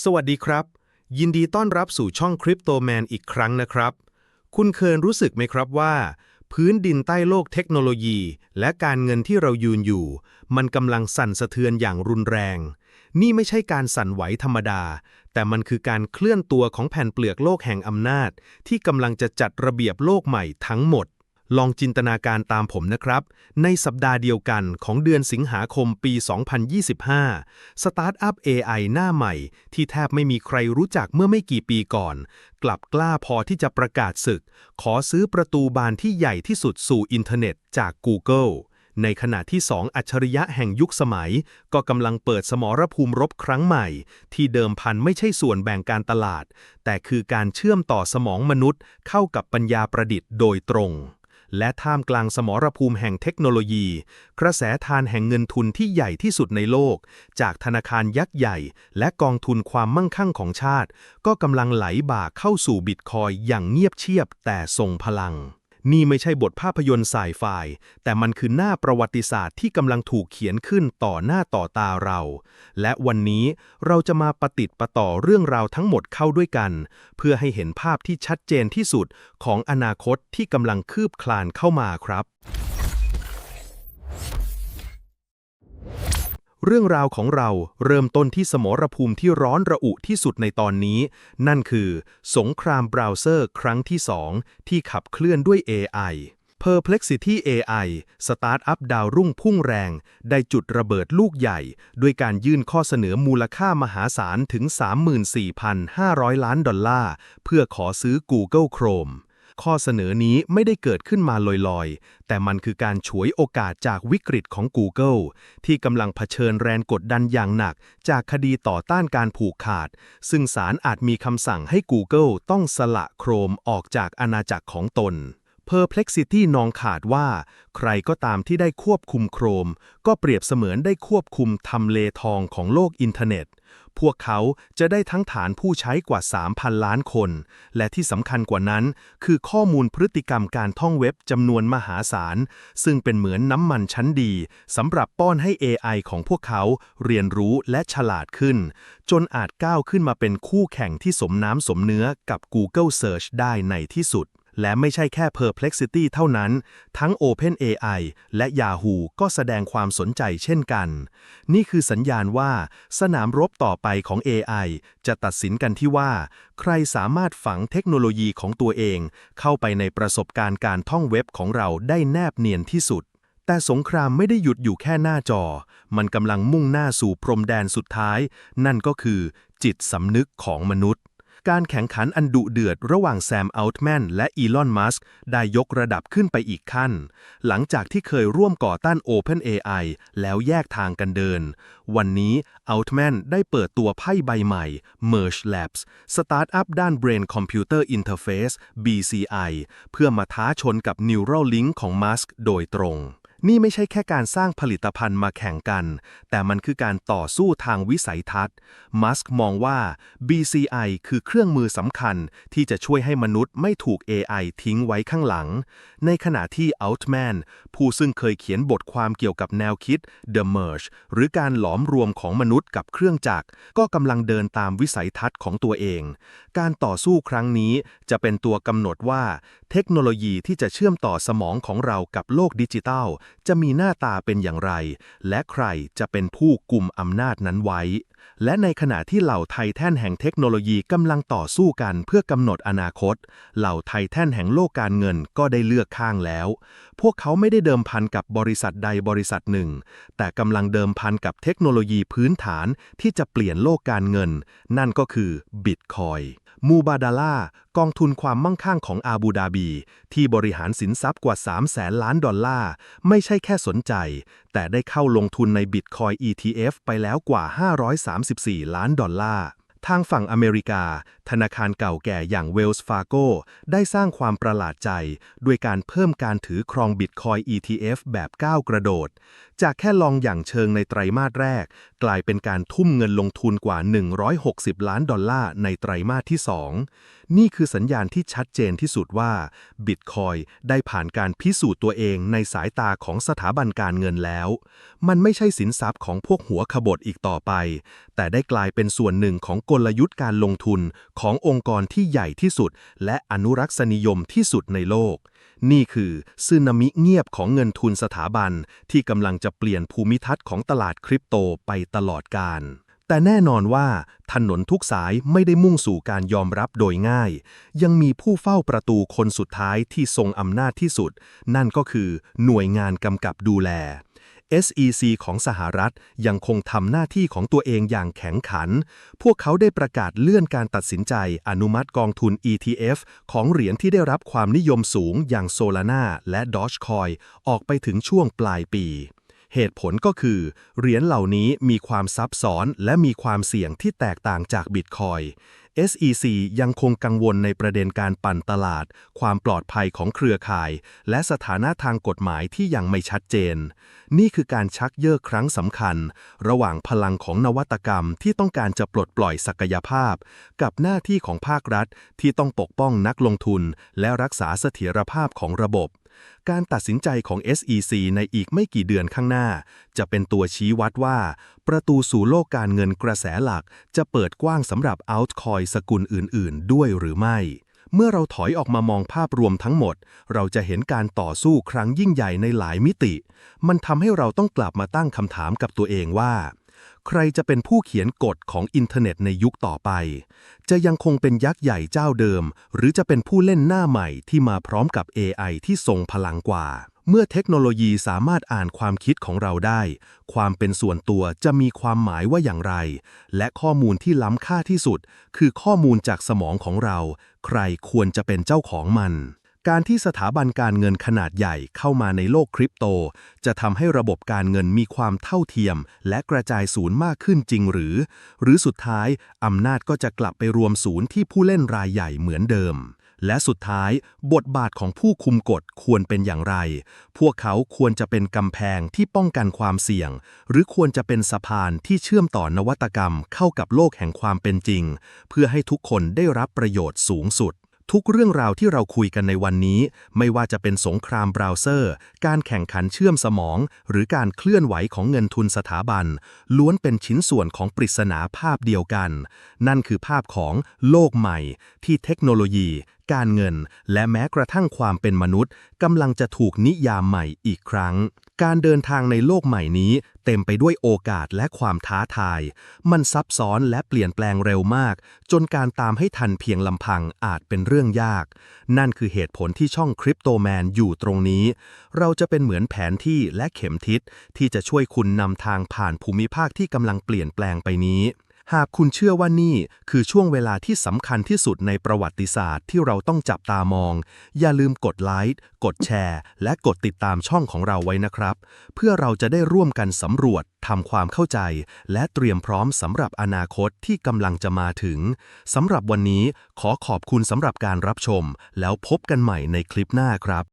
สวัสดีครับ ยินดีต้อนรับสู่ช่องคริปโตแมนอีกครั้งนะครับ คุณเคยรู้สึกไหมครับว่า พื้นดินใต้โลกเทคโนโลยี และการเงินที่เรายืนอยู่ มันกำลังสั่นสะเทือนอย่างรุนแรง นี่ไม่ใช่การสั่นไหวธรรมดา แต่มันคือการเคลื่อนตัวของแผ่นเปลือกโลกแห่งอำนาจ ที่กำลังจะจัดระเบียบโลกใหม่ทั้งหมด ลองจินตนาการตามผมนะครับ ในสัปดาห์เดียวกันของเดือนสิงหาคมปี 2025 สตาร์ทอัพ AI หน้าใหม่ ที่แทบไม่มีใครรู้จักเมื่อไม่กี่ปีก่อน กลับกล้าพอที่จะประกาศศึก ขอซื้อประตูบานที่ใหญ่ที่สุดสู่อินเทอร์เน็ตจาก Google ในขณะที่สองอัจฉริยะแห่งยุคสมัย ก็กำลังเปิดสมรภูมิรบครั้งใหม่ ที่เดิมพันไม่ใช่ส่วนแบ่งการตลาด แต่คือการเชื่อมต่อสมองมนุษย์เข้ากับปัญญาประดิษฐ์โดยตรง และท่ามกลางสมรภูมิแห่งเทคโนโลยี กระแสทานแห่งเงินทุนที่ใหญ่ที่สุดในโลก จากธนาคารยักษ์ใหญ่ และกองทุนความมั่งคั่งของชาติ ก็กำลังไหลบ่าเข้าสู่บิตคอยอย่างเงียบเชียบแต่ทรงพลัง นี่ไม่ใช่บทภาพยนตร์สายไฟแต่มันคือหน้าประวัติศาสตร์ที่กำลังถูกเขียนขึ้นต่อหน้าต่อตาเรา และวันนี้เราจะมาปะติดประต่อเรื่องราวทั้งหมดเข้าด้วยกัน เพื่อให้เห็นภาพที่ชัดเจนที่สุดของอนาคตที่กำลังคืบคลานเข้ามาครับ เรื่องราวของเราเริ่มต้นที่สมรภูมิที่ร้อนระอุที่สุดในตอนนี้ นั่นคือ สงครามเบราว์เซอร์ครั้งที่ 2 ที่ขับเคลื่อนด้วย AI Perplexity AI สตาร์ทอัพดาวรุ่งพุ่งแรง ได้จุดระเบิดลูกใหญ่ ด้วยการยื่นข้อเสนอมูลค่ามหาศาลถึง 34,500 ล้านดอลลาร์ เพื่อขอซื้อ Google Chrome ข้อเสนอนี้ไม่ได้เกิดขึ้นมาลอยๆ แต่มันคือการฉวยโอกาสจากวิกฤตของ Google ที่กำลังเผชิญแรงกดดันอย่างหนัก จากคดีต่อต้านการผูกขาด ซึ่งศาลอาจมีคำสั่งให้ Google ต้องสละโครมออกจากอาณาจักรของตน Perplexity นองขาดว่า ใครก็ตามที่ได้ควบคุมโครม ก็เปรียบเสมือนได้ควบคุมทำเลทองของโลกอินเทอร์เน็ต พวกเขาจะได้ทั้งฐานผู้ใช้กว่า 3,000 ล้านคน และที่สำคัญกว่านั้น คือข้อมูลพฤติกรรมการท่องเว็บจำนวนมหาศาล ซึ่งเป็นเหมือนน้ำมันชั้นดีสำหรับป้อนให้ AI ของพวกเขาเรียนรู้และฉลาดขึ้น จนอาจก้าวขึ้นมาเป็นคู่แข่งที่สมน้ำสมเนื้อกับ Google Search ได้ในที่สุด และไม่ใช่แค่ Perplexity เท่านั้น ทั้ง OpenAI และ Yahoo ก็แสดงความสนใจเช่นกัน นี่คือสัญญาณว่า สนามรบต่อไปของ AI จะตัดสินกันที่ว่า ใครสามารถฝังเทคโนโลยีของตัวเอง เข้าไปในประสบการณ์การท่องเว็บของเราได้แนบเนียนที่สุดแต่สงครามไม่ได้หยุดอยู่แค่หน้าจอ มันกำลังมุ่งหน้าสู่พรมแดนสุดท้าย นั่นก็คือจิตสำนึกของมนุษย์ การแข่งขันอันดุเดือดระหว่างแซมอัลต์แมนและอีลอน มัสก์ได้ยกระดับขึ้นไปอีกขั้น หลังจากที่เคยร่วมก่อต้าน OpenAI แล้วแยกทางกันเดิน วันนี้อัลต์แมนได้เปิดตัวไพ่ใบใหม่ Merge Labs สตาร์ทอัพด้าน Brain Computer Interface BCI เพื่อมาท้าชนกับ Neuralink ของมัสก์โดยตรง นี่ไม่ใช่แค่การสร้างผลิตภัณฑ์มาแข่งกัน แต่มันคือการต่อสู้ทางวิสัยทัศน์ มัสก์มองว่า BCI คือเครื่องมือสำคัญที่จะช่วยให้มนุษย์ไม่ถูก AI ทิ้งไว้ข้างหลัง ในขณะที่ Altman ผู้ซึ่งเคยเขียนบทความเกี่ยวกับแนวคิด The Merge หรือการหลอมรวมของมนุษย์กับเครื่องจักร ก็กำลังเดินตามวิสัยทัศน์ของตัวเอง การต่อสู้ครั้งนี้จะเป็นตัวกำหนดว่า เทคโนโลยีที่จะเชื่อมต่อสมองของเรากับโลกดิจิทัลจะมีหน้าตาเป็นอย่างไร และใครจะเป็นผู้กลุ่มอำนาจนั้นไว้ และในขณะที่เหล่าไททันแห่งเทคโนโลยีกำลังต่อสู้กันเพื่อกำหนดอนาคต เหล่าไททันแห่งโลกการเงินก็ได้เลือกข้างแล้ว พวกเขาไม่ได้เดิมพันกับบริษัทใดบริษัทหนึ่ง แต่กำลังเดิมพันกับเทคโนโลยีพื้นฐานที่จะเปลี่ยนโลกการเงิน นั่นก็คือบิตคอยมูบาดาล่ากองทุนความมั่งคั่งของอาบูดาบี ที่บริหารสินทรัพย์กว่า3แสนล้านดอลลาร์ ไม่ใช่แค่สนใจ แต่ได้เข้าลงทุนในบิตคอย ETF ไปแล้วกว่า34 ล้านดอลลาร์ ทางฝั่งอเมริกา ธนาคารเก่าแก่อย่าง Wells Fargo ได้สร้างความประหลาดใจ ด้วยการเพิ่มการถือครองบิตคอย ETF แบบก้าวกระโดด จากแค่ลองอย่างเชิงในไตรมาสแรก กลายเป็นการทุ่มเงินลงทุนกว่า 160 ล้านดอลลาร์ในไตรมาสที่ 2 นี่คือสัญญาณที่ชัดเจนที่สุดว่าบิตคอยได้ผ่านการพิสูจน์ตัวเองในสายตาของสถาบันการเงินแล้ว มันไม่ใช่สินทรัพย์ของพวกหัวขบฏอีกต่อไป แต่ได้กลายเป็นส่วนหนึ่งของกลยุทธ์การลงทุนขององค์กรที่ใหญ่ที่สุด และอนุรักษนิยมที่สุดในโลก นี่คือซึนามิเงียบของเงินทุนสถาบัน ที่กำลังจะเปลี่ยนภูมิทัศน์ของตลาดคริปโตไปตลอดกาลแต่แน่นอนว่าถนนทุกสายไม่ได้มุ่งสู่การยอมรับโดยง่าย ยังมีผู้เฝ้าประตูคนสุดท้ายที่ทรงอำนาจที่สุด นั่นก็คือหน่วยงานกำกับดูแล SEC ของสหรัฐยังคงทำหน้าที่ของตัวเองอย่างแข็งขัน พวกเขาได้ประกาศเลื่อนการตัดสินใจอนุมัติกองทุน ETF ของเหรียญที่ได้รับความนิยมสูงอย่าง Solana และ Dogecoin ออกไปถึงช่วงปลายปี เหตุผลก็คือ เหรียญเหล่านี้มีความซับซ้อนและมีความเสี่ยงที่แตกต่างจากบิตคอย SEC ยังคงกังวลในประเด็นการปั่นตลาด ความปลอดภัยของเครือข่าย และสถานะทางกฎหมายที่ยังไม่ชัดเจน นี่คือการชักเยิกครั้งสำคัญ ระหว่างพลังของนวัตกรรมที่ต้องการจะปลดปล่อยศักยภาพ กับหน้าที่ของภาครัฐที่ต้องปกป้องนักลงทุน และรักษาเสถียรภาพของระบบ การตัดสินใจของ SEC ในอีกไม่กี่เดือนข้างหน้า จะเป็นตัวชี้วัดว่า ประตูสู่โลกการเงินกระแสหลัก จะเปิดกว้างสำหรับ altcoin สกุลอื่น ๆ ด้วยหรือไม่ เมื่อเราถอยออกมามองภาพรวมทั้งหมด เราจะเห็นการต่อสู้ครั้งยิ่งใหญ่ในหลายมิติ มันทำให้เราต้องกลับมาตั้งคำถามกับตัวเองว่า ใครจะเป็นผู้เขียนกฎของอินเทอร์เน็ตในยุคต่อไป จะยังคงเป็นยักษ์ใหญ่เจ้าเดิม หรือจะเป็นผู้เล่นหน้าใหม่ที่มาพร้อมกับ AI ที่ทรงพลังกว่า เมื่อเทคโนโลยีสามารถอ่านความคิดของเราได้ ความเป็นส่วนตัวจะมีความหมายว่าอย่างไร และข้อมูลที่ล้ำค่าที่สุด คือข้อมูลจากสมองของเรา ใครควรจะเป็นเจ้าของมัน การที่สถาบันการเงินขนาดใหญ่เข้ามาในโลกคริปโต จะทำให้ระบบการเงินมีความเท่าเทียม และกระจายศูนย์มากขึ้นจริงหรือ หรือสุดท้ายอำนาจก็จะกลับไปรวมศูนย์ที่ผู้เล่นรายใหญ่เหมือนเดิม และสุดท้าย บทบาทของผู้คุมกฎควรเป็นอย่างไร พวกเขาควรจะเป็นกำแพงที่ป้องกันความเสี่ยง หรือควรจะเป็นสะพานที่เชื่อมต่อนวัตกรรมเข้ากับโลกแห่งความเป็นจริง เพื่อให้ทุกคนได้รับประโยชน์สูงสุด ทุกเรื่องราวที่เราคุยกันในวันนี้ ไม่ว่าจะเป็นสงครามเบราว์เซอร์ การแข่งขันเชื่อมสมอง หรือการเคลื่อนไหวของเงินทุนสถาบัน ล้วนเป็นชิ้นส่วนของปริศนาภาพเดียวกัน นั่นคือภาพของโลกใหม่ ที่เทคโนโลยี การเงิน และแม้กระทั่งความเป็นมนุษย์กำลังจะถูกนิยามใหม่อีกครั้ง การเดินทางในโลกใหม่นี้ เต็มไปด้วยโอกาสและความท้าทาย มันซับซ้อนและเปลี่ยนแปลงเร็วมาก จนการตามให้ทันเพียงลำพังอาจเป็นเรื่องยาก นั่นคือเหตุผลที่ช่องคริปโตแมนอยู่ตรงนี้ เราจะเป็นเหมือนแผนที่และเข็มทิศที่จะช่วยคุณนำทางผ่านภูมิภาคที่กำลังเปลี่ยนแปลงไปนี้ หากคุณเชื่อว่านี่คือช่วงเวลาที่สำคัญที่สุดในประวัติศาสตร์ที่เราต้องจับตามอง อย่าลืมกดไลค์ กดแชร์ และกดติดตามช่องของเราไว้นะครับ เพื่อเราจะได้ร่วมกันสำรวจทำความเข้าใจ และเตรียมพร้อมสำหรับอนาคตที่กำลังจะมาถึงสำหรับวันนี้ขอขอบคุณสำหรับการรับชม แล้วพบกันใหม่ในคลิปหน้าครับ